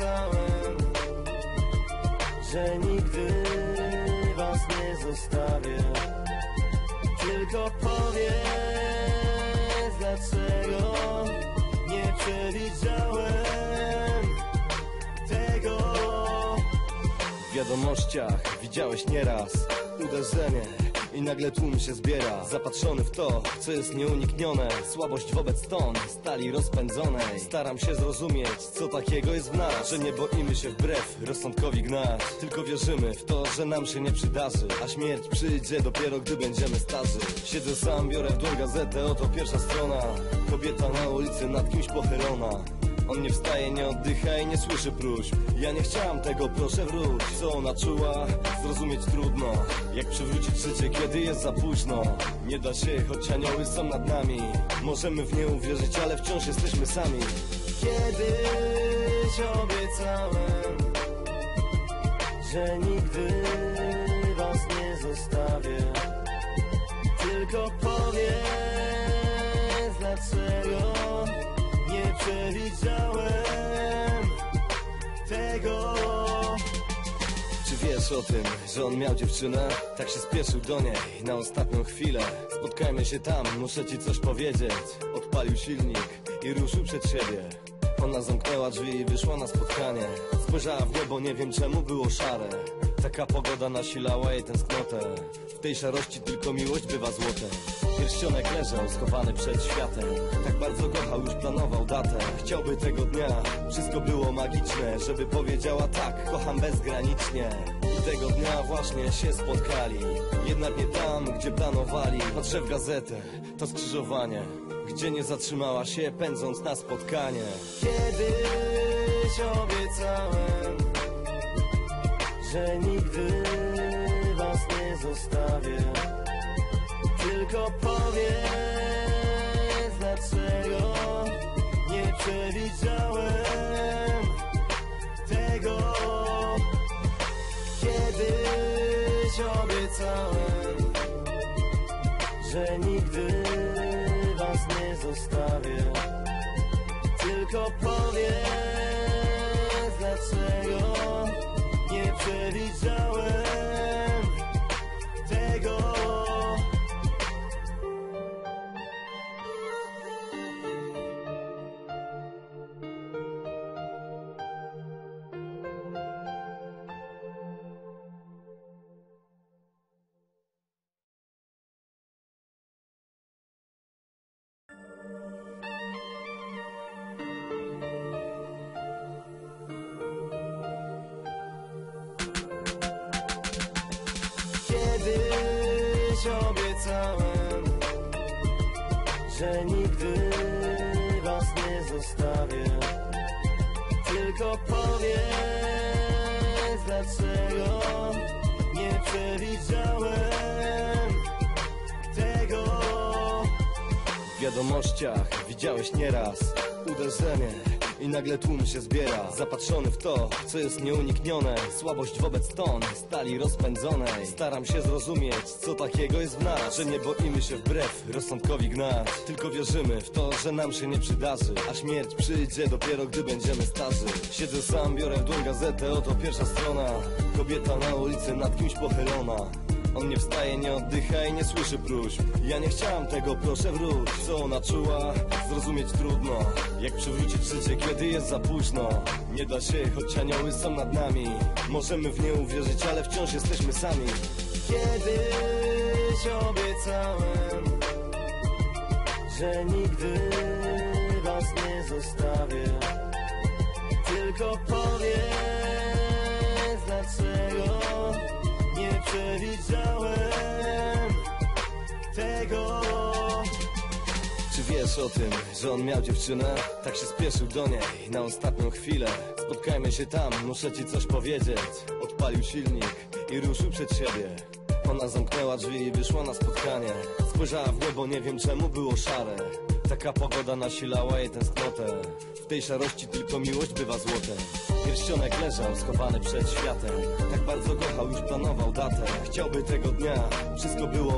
obiecałem, że nigdy was nie zostawię. Tylko powiedz, dlaczego nie przewidziałem tego. W wiadomościach widziałeś nieraz uderzenie i nagle tłum się zbiera Zapatrzony w to, co jest nieuniknione. Słabość wobec ton, stali rozpędzonej Staram się zrozumieć, co takiego jest w nas. Że nie boimy się wbrew rozsądkowi gnać. Tylko wierzymy w to, że nam się nie przydarzy. A śmierć przyjdzie dopiero, gdy będziemy starzy. Siedzę sam, biorę w dłoń gazetę, oto pierwsza strona. Kobieta na ulicy nad kimś pochylona on nie wstaje, nie oddycha i nie słyszy próśb. Ja nie chciałam tego, proszę wróć. Co ona czuła? Zrozumieć trudno. Jak przywrócić życie, kiedy jest za późno? Nie da się, choć anioły są nad nami. Możemy w nie uwierzyć, ale wciąż jesteśmy sami. Kiedyś obiecałem Że nigdy was nie zostawię. Tylko powiedz dlaczego przewidziałem tego. Czy wiesz o tym, że on miał dziewczynę? Tak się spieszył do niej na ostatnią chwilę. Spotkajmy się tam, muszę ci coś powiedzieć. Odpalił silnik i ruszył przed siebie. Ona zamknęła drzwi i wyszła na spotkanie. Spojrzała w niebo, nie wiem czemu było szare Taka pogoda nasilała jej tęsknotę. W tej szarości tylko miłość bywa złotem. Pierścionek leżał schowany przed światem. Tak bardzo kochał, już planował datę. Chciałby tego dnia, wszystko było magiczne. Żeby powiedziała tak, kocham bezgranicznie. I tego dnia właśnie się spotkali. Jednak nie tam, gdzie planowali. Patrzę w gazetę, to skrzyżowanie Gdzie nie zatrzymała się, pędząc na spotkanie. Kiedyś obiecałem że nigdy was nie zostawię. Tylko powiedz dlaczego nie przewidziałem tego Kiedyś obiecałem że nigdy was nie zostawię. Tylko powiedz Kiedyś obiecałem, że nigdy was nie zostawię. Tylko powiedz dlaczego nie przewidziałem tego. W wiadomościach widziałeś nieraz uderzenie i nagle tłum się zbiera Zapatrzony w to, co jest nieuniknione. Słabość wobec ton, stali rozpędzonej Staram się zrozumieć, co takiego jest w nas. Że nie boimy się wbrew rozsądkowi gnać. Tylko wierzymy w to, że nam się nie przydarzy. A śmierć przyjdzie dopiero, gdy będziemy starzy. Siedzę sam, biorę w dłoń gazetę, oto pierwsza strona. Kobieta na ulicy nad kimś pochylona on nie wstaje, nie oddycha i nie słyszy próśb. Ja nie chciałam tego, proszę wróć. Co ona czuła? Zrozumieć trudno. Jak przywrócić życie, kiedy jest za późno? Nie da się, choć anioły są nad nami. Możemy w nie uwierzyć, ale wciąż jesteśmy sami. Kiedyś obiecałem Że nigdy was nie zostawię. Tylko powiedz dlaczego wiesz o tym, że on miał dziewczynę? Tak się spieszył do niej na ostatnią chwilę. Spotkajmy się tam, muszę ci coś powiedzieć. Odpalił silnik i ruszył przed siebie. Ona zamknęła drzwi i wyszła na spotkanie. Spojrzała w niebo, nie wiem czemu było szare. Taka pogoda nasilała jej tęsknotę. W tej szarości tylko miłość bywa złotem. Pierścionek leżał schowany przed światem. Tak bardzo kochał, już planował datę. Chciałby tego dnia, wszystko było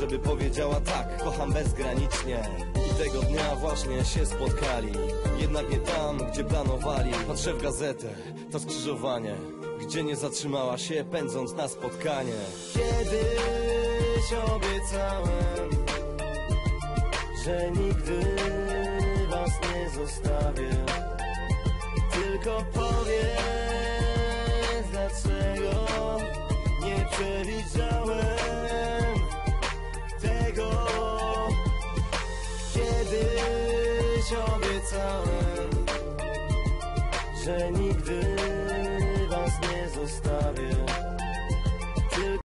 Żeby powiedziała tak, kocham bezgranicznie I tego dnia właśnie się spotkali Jednak nie tam, gdzie planowali Patrzę w gazetę, to skrzyżowanie gdzie nie zatrzymała się, pędząc na spotkanie. Kiedyś obiecałem, że nigdy was nie zostawię. Tylko powiedz, obiecałem, że nigdy was nie zostawię.